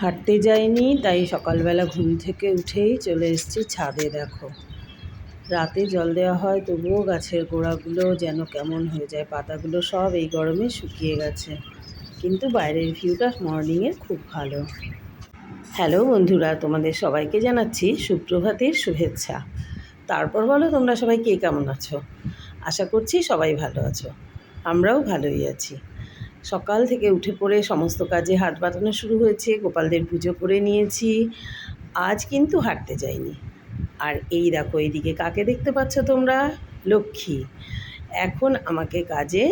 হাঁটতে যাইনি, তাই সকালবেলা ঘুম থেকে উঠেই চলে এসেছি ছাদে, দেখো। রাতে জল দেওয়া হয়, তবুও গাছের গোড়াগুলো যেন কেমন হয়ে যায়, পাতাগুলো সব এই গরমে শুকিয়ে গেছে। কিন্তু বাইরের ভিউটা মর্নিংয়ে খুব ভালো। হ্যালো বন্ধুরা, তোমাদের সবাইকে জানাচ্ছি সুপ্রভাতের শুভেচ্ছা। তারপর বলো, তোমরা সবাই কে কেমন আছো? আশা করছি সবাই ভালো আছো। আমরাও ভালোই আছি। সকাল থেকে উঠে পড়ে সমস্ত কাজে হাত বাটানো শুরু হয়েছে, গোপালদের পুজো করে নিয়েছি। আজ কিন্তু হাঁটতে যাইনি। আর এই দেখো, এইদিকে কাকে দেখতে পাচ্ছ তোমরা? লক্ষ্মী। এখন আমাকে কাজে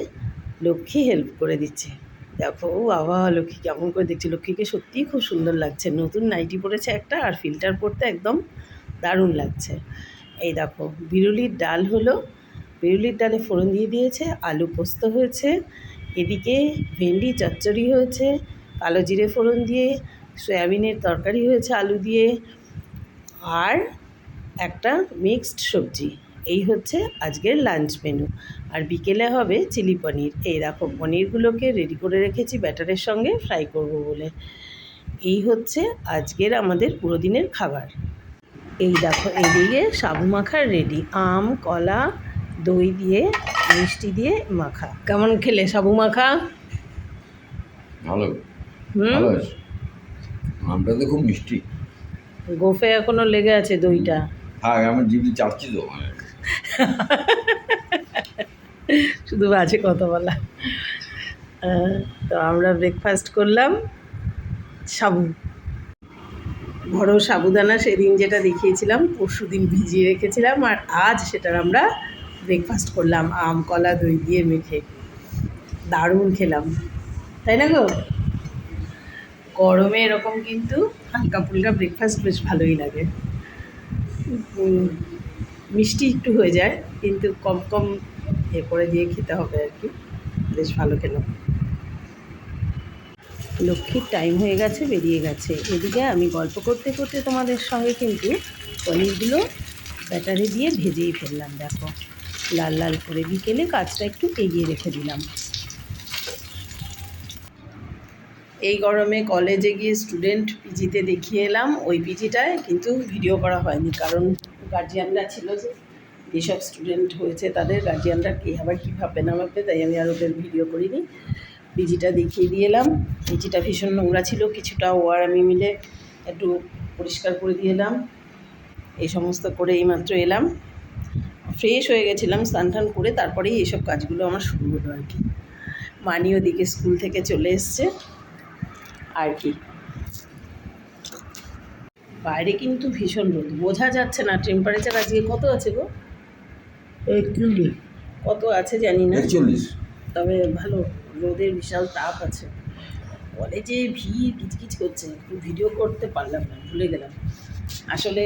লক্ষ্মী হেল্প করে দিচ্ছে। দেখো ও বাবা, লক্ষ্মী কেমন করে দেখছি। লক্ষ্মীকে সত্যিই খুব সুন্দর লাগছে। নতুন নাইটি পরেছে একটা আর ফিল্টার পরতে একদম দারুণ লাগছে। এই দেখো, বিরুলির ডাল হলো, বিরুলির ডালে ফোড়ন দিয়ে দিয়েছে, আলু পোস্ত হয়েছে এদিকে ভেন্ডি চচ্চড়ি হয়েছে, কালো জিরে ফোড়ন দিয়ে, সয়াবিনের তরকারি হয়েছে আলু দিয়ে আর একটা মিক্সড সবজি। এই হচ্ছে আজকের লাঞ্চ মেনু। আর বিকেলে হবে চিলি পনির। এই দেখো, পনিরগুলোকে রেডি করে রেখেছি, ব্যাটারের সঙ্গে ফ্রাই করব বলে। এই হচ্ছে আজকের আমাদের পুরো দিনের খাবার। এই দেখো, এদিকে সাবু মাখার রেডি। আম, কলা, দই দিয়ে মিষ্টি দিয়ে মাখা। কেমন খেলে সাবু মাখা? ভালো। হুম? ভালো আমটা তো খুব মিষ্টি। গোফে এখনও লেগে আছে দইটা? হ্যাঁ আমার জিভে চাচ্ছি তো। শুধু আছে কথা বলা। তো আমরা ব্রেকফাস্ট করলাম সাবু। বড় সাবুদানা সেদিন যেটা দেখিয়েছিলাম পরশু দিন ভিজিয়ে রেখেছিলাম আর আজ সেটার আমরা ব্রেকফাস্ট করলাম, আম, কলা, দই দিয়ে মেখে। দারুণ খেলাম। তাই না গো? গরমে এরকম কিন্তু হালকা ফুলকা ব্রেকফাস্ট বেশ ভালোই লাগে। মিষ্টি একটু হয়ে যায়, কিন্তু কম কম এ করে দিয়ে খেতে হবে আর কি। বেশ ভালো খেলাম। লক্ষ্মীর টাইম হয়ে গেছে, বেরিয়ে গেছে। এদিকে আমি গল্প করতে করতে তোমাদের সঙ্গে কিন্তু পনিরগুলো ব্যাটারে দিয়ে ভেজেই ফেললাম, দেখো। লাল লাল করে বিকেলে কাজটা একটু এগিয়ে রেখে দিলাম। এই গরমে কলেজে গিয়ে স্টুডেন্ট পিজিতে দেখিয়ে এলাম, ওই পিজিটায় কিন্তু ভিডিও করা হয়নি, কারণ গার্জিয়ানরা ছিল যে যেসব স্টুডেন্ট হয়েছে তাদের গার্জিয়ানরা কে আবার কী ভাববে না ভাববে, তাই আমি আর ওদের ভিডিও করিনি। পিজিটা দেখিয়ে দিয়ে এলাম, পিজিটা ভীষণ নোংরা ছিল, কিছুটা ও আর আমি মিলে একটু পরিষ্কার করে দিয়ে এলাম, এই সমস্ত করে এইমাত্র এলাম। ফ্রেশ হয়ে গেছিলাম স্নান টান করে তারপরেই এইসব কাজগুলো আমার শুরু হলো আর কি। মানি ওদিকে স্কুল থেকে চলে এসছে। আর কি। বাইরে কিন্তু ভীষণ রোদ। বোঝা যাচ্ছে না টেম্পারেচার আজকে কত আছে গো? কত আছে জানি না। তবে ভালো রোদের বিশাল তাপ আছে। কলেজে ভিড় কিচকিচ করছে। একটু ভিডিও করতে পারলাম না ভুলে গেলাম। আসলে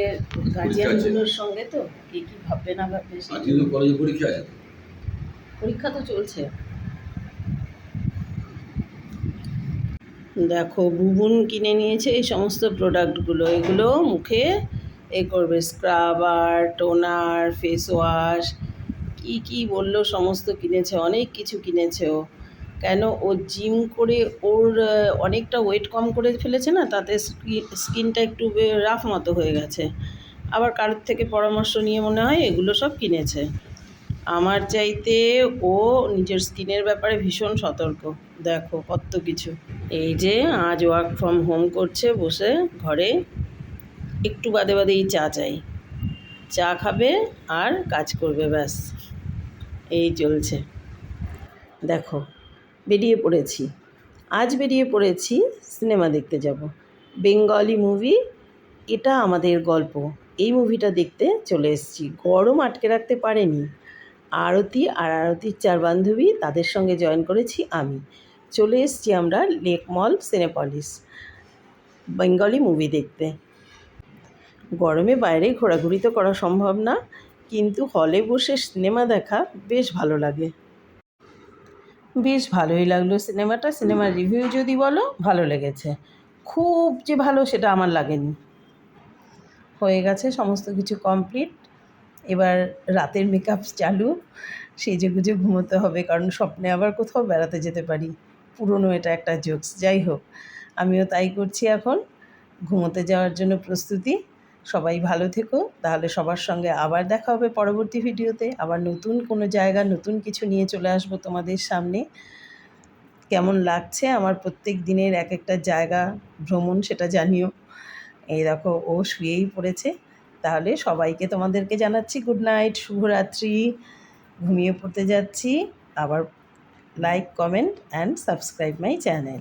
গার্জিয়ানগুলোর সঙ্গে তো কে কী ভাববে না ভাববে আজকে তো কলেজে পরীক্ষা আছে পরীক্ষা তো চলছে। দেখো বুবুন কিনে নিয়েছে এই সমস্ত প্রোডাক্টগুলো এগুলো মুখে এ করবে স্ক্রাবার টোনার ফেস ওয়াশ কী কী বলল সমস্ত কিনেছে অনেক কিছু কিনেছে ও। কেন ও জিম করে ওর অনেকটা ওয়েট কম করে ফেলেছে না? তাতে স্কিনটা একটু রাফ মতো হয়ে গেছে। আবার কারোর থেকে পরামর্শ নিয়ে মনে হয় এগুলো সব কিনেছে। আমার চাইতে ও নিজের স্কিনের ব্যাপারে ভীষণ সতর্ক। দেখো কত কিছু। এই যে আজ ওয়ার্ক ফ্রম হোম করছে, বসে ঘরে একটু বাদে বাদেই চা চাই। চা খাবে আর কাজ করবে, ব্যাস। এই চলছে। দেখো বেরিয়ে পড়েছি। আজ বেরিয়ে পড়েছি সিনেমা দেখতে যাব। বেঙ্গলি মুভি, এটা আমাদের গল্প। এই মুভিটা দেখতে চলে এসেছি। গরম আটকে রাখতে পারেনি। আরতি আর আরতির চার বান্ধবী তাদের সঙ্গে জয়েন করেছি আমি। চলে এসেছি আমরা lake mall, Cinepolis, Bengali movie দেখতে। গরমে বাইরে ঘোরাঘুরি তো করা সম্ভব না, কিন্তু হলে বসে সিনেমা দেখা বেশ ভালো লাগে। বেশ ভালোই লাগল সিনেমাটা। সিনেমার রিভিউ যদি বলো, ভালো লেগেছে। খুব যে ভালো সেটা আমার লাগেনি। হয়ে গেছে সমস্ত কিছু কমপ্লিট এবার রাতের মেকআপ চালু। সেজে গুজে ঘুমোতে হবে, কারণ স্বপ্নে আবার কোথাও বেড়াতে যেতে পারি। পুরনো এটা একটা জোকস যাই হোক, আমিও তাই করছি এখন। ঘুমোতে যাওয়ার জন্য প্রস্তুতি। সবাই ভালো থেকো। তাহলে সবার সঙ্গে আবার দেখা হবে পরবর্তী ভিডিওতে। আবার নতুন কোনো জায়গা, নতুন কিছু নিয়ে চলে আসব তোমাদের সামনে। কেমন লাগছে আমার প্রত্যেক দিনের এক একটা জায়গা ভ্রমণ সেটা জানিও। এই দেখো, ও শুয়েই পড়েছে। তাহলে সবাইকে তোমাদেরকে জানাচ্ছি গুড নাইট শুভরাত্রি। ঘুমিয়ে পড়তে যাচ্ছি। আবার like comment and subscribe my channel